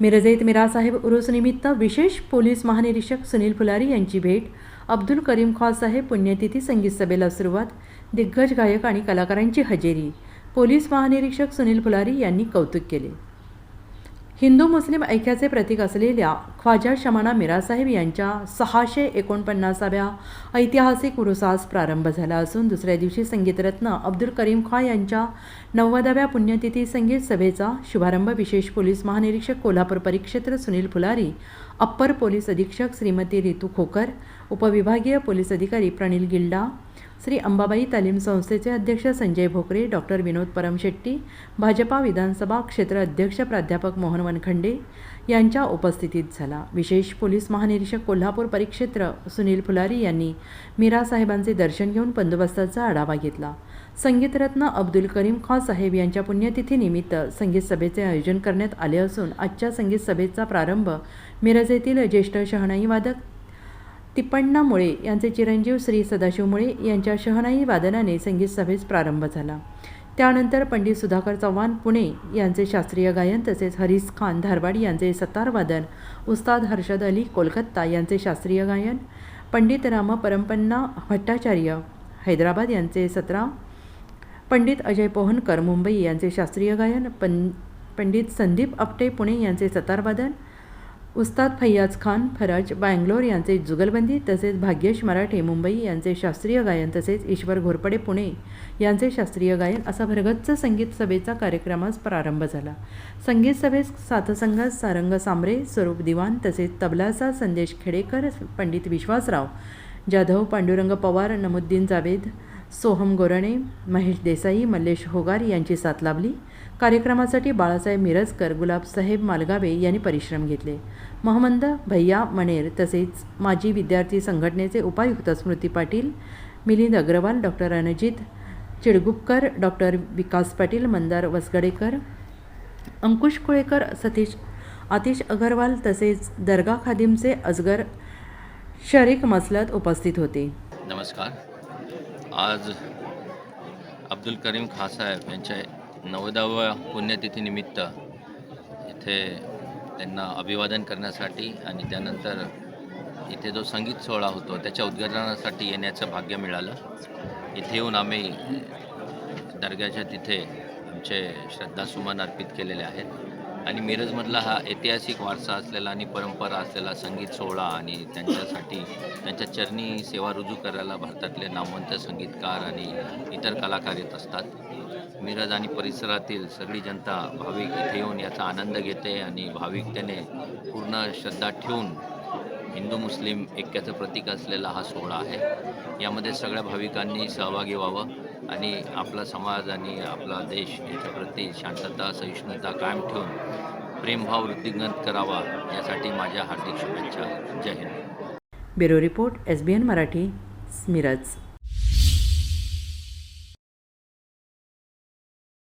मिरजेत मिरासाहेब उरुसनिमित्त विशेष पोलीस महानिरीक्षक सुनील फुलारी यांची भेट. अब्दुल करीम खॉ साहेब पुण्यतिथी संगीत सभेला सुरुवात. दिग्गज गायक आणि कलाकारांची हजेरी. पोलीस महानिरीक्षक सुनील फुलारी यांनी कौतुक केले. हिंदू मुस्लिम ऐक्याचे प्रतीक असलेल्या ख्वाजा शमाना मिरासाहेब यांच्या सहाशे एकोणपन्नासाव्या ऐतिहासिक उरुसास प्रारंभ झाला असून दुसऱ्या दिवशी संगीतरत्न अब्दुल करीम खाँ यांच्या नव्वदाव्या पुण्यतिथी संगीत सभेचा शुभारंभ विशेष पोलीस महानिरीक्षक कोल्हापूर परिक्षेत्र सुनील फुलारी अप्पर पोलीस अधीक्षक श्रीमती रितू खोकर उपविभागीय पोलीस अधिकारी प्रणिल गिल्डा श्री अंबाबाई तालीम संस्थेचे अध्यक्ष संजय भोकरे डॉक्टर विनोद परमशेट्टी भाजपा विधानसभा क्षेत्र अध्यक्ष प्राध्यापक मोहन वनखंडे यांच्या उपस्थितीत झाला. विशेष पोलीस महानिरीक्षक कोल्हापूर परिक्षेत्र सुनील फुलारी यांनी मीरा साहेबांचे दर्शन घेऊन बंदोबस्ताचा आढावा घेतला. संगीतरत्न अब्दुल करीम खॉ साहेब यांच्या पुण्यतिथीनिमित्त संगीत सभेचे आयोजन करण्यात आले असून आजच्या संगीत सभेचा प्रारंभ मिरज येथील ज्येष्ठ शहनाई वादक तिप्पण्णा मुळे यांचे चिरंजीव श्री सदाशिव मुळे यांच्या शहनाई वादनाने संगीत सभेस प्रारंभ झाला. त्यानंतर पंडित सुधाकर चव्हाण पुणे यांचे शास्त्रीय गायन तसेच हरीस खान धारवाड यांचे सतारवादन उस्ताद हर्षद अली कोलकाता यांचे शास्त्रीय गायन पंडित राम परमपन्ना भट्टाचार्य हैदराबाद यांचे सतरा पंडित अजय पोहनकर मुंबई यांचे शास्त्रीय गायन पं पंडित संदीप आपटे पुणे यांचे सतारवादन उस्ताद फैयाज खान फराज बँगलोर यांचे जुगलबंदी तसेच भाग्येश मराठे मुंबई यांचे शास्त्रीय गायन तसेच ईश्वर घोरपडे पुणे यांचे शास्त्रीय गायन असा भरगच्च संगीत सभेचा कार्यक्रमास प्रारंभ झाला. संगीत सभेत साथसंगात सारंग सांबरे स्वरूप दिवान तसेच तबलाचा संदेश खेडेकर पंडित विश्वासराव जाधव पांडुरंग पवार नमुद्दीन जावेद सोहम गोरणे महेश देसाई मल्लेश होगार यांची साथ लाभली. कार्यक्रमासाठी बाळासाहेब मिरजकर गुलाबसाहेब मालगावे यांनी परिश्रम घेतले. महमंद भैया मणेर तसेच माजी विद्यार्थी संघटनेचे उपायुक्त स्मृती पाटील मिलिंद अग्रवाल डॉक्टर रणजित चिडगुपकर डॉक्टर विकास पाटील मंदार वसगडेकर अंकुश कुळेकर सतीश आतिश अगरवाल तसेच दर्गा खादिमचे अजगर शरीक मसलत उपस्थित होते. नमस्कार. आज अब्दुल करीम खासाहेब यांच्या नव्वदाव्या पुण्यतिथीनिमित्त इथे त्यांना अभिवादन करण्यासाठी आणि त्यानंतर इथे जो संगीत सोहळा होतो त्याच्या उद्घाटनासाठी येण्याचं भाग्य मिळालं. इथे येऊन आम्ही दर्ग्याच्या तिथे आमचे श्रद्धासुमन अर्पित केलेले आहेत. आणि मिरजमधला हा ऐतिहासिक वारसा असलेला आणि परंपरा असलेला संगीत सोहळा आणि त्यांच्यासाठी त्यांच्या चरणी सेवा रुजू करायला भारतातले नामवंत संगीतकार आणि इतर कलाकार येत असतात. मिरज आणि परिसरातील सगळी जनता भाविक इथे येऊन याचा आनंद घेते आणि भाविकतेने पूर्ण श्रद्धा ठेवून हिंदू मुस्लिम ऐक्याचं प्रतीक असलेला हा सोहळा आहे. यामध्ये सगळ्या भाविकांनी सहभागी व्हावं. आणि आपला समाज आणि आपला देश याच्याप्रती शांतता सहिष्णुता कायम ठेवून प्रेमभाव वृद्धिंगत करावा यासाठी माझ्या हार्दिक शुभेच्छा. जय Hind. Bureau report S B N Marathi Miraj.